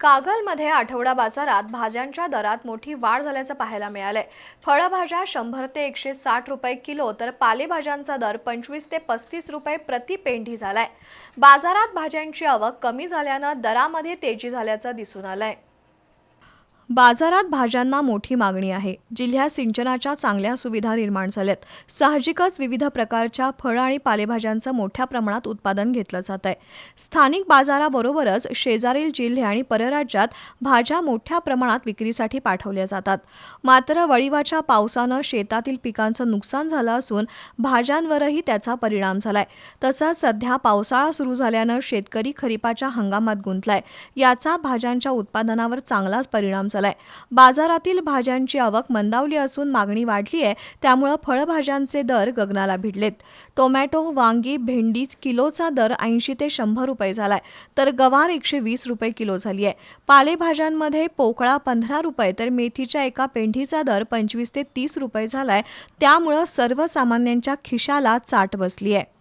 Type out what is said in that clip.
कागलमध्ये आठवडा बाजारात भाज्यांच्या दरात मोठी वाढ झाल्याचं पाहायला मिळालंय. फळभाज्या शंभर ते एकशे साठ रुपये किलो तर पालेभाज्यांचा दर पंचवीस ते पस्तीस रुपये प्रति पेंढी झालाय. बाजारात भाज्यांची आवक कमी झाल्यानं दरामध्ये तेजी झाल्याचं दिसून आलंय. बाजारात भाज्यांना मोठी मागणी आहे. जिल्ह्यात सिंचनाच्या चांगल्या सुविधा निर्माण झाल्यात. साहजिकच विविध प्रकारच्या फळं आणि पालेभाज्यांचं मोठ्या प्रमाणात उत्पादन घेतलं जात आहे. स्थानिक बाजाराबरोबरच शेजारील जिल्हे आणि परराज्यात भाज्या मोठ्या प्रमाणात विक्रीसाठी पाठवल्या जातात. मात्र वळीवाच्या पावसानं शेतातील पिकांचं नुकसान झालं असून भाज्यांवरही त्याचा परिणाम झालाय. तसंच सध्या पावसाळा सुरू झाल्यानं शेतकरी खरीपाच्या हंगामात गुंतलाय. याचा भाज्यांच्या उत्पादनावर चांगलाच परिणाम झालाय बाजारातील भाज्यांची आवक मंदावली असून मागणी वाढली आहे त्यामुळं फळभाज्यांचे दर गगनाला भिडलेत. टोमॅटो वांगी भेंडी किलोचा दर ऐंशी ते शंभर रुपये झालाय तर गवार एकशे वीस रुपये किलो झाली आहे. पालेभाज्यांमध्ये पोकळा पंधरा रुपये तर मेथीच्या एका पेंढीचा दर पंचवीस ते तीस रुपये झालाय त्यामुळं सर्वसामान्यांच्या खिशाला चाट बसली आहे.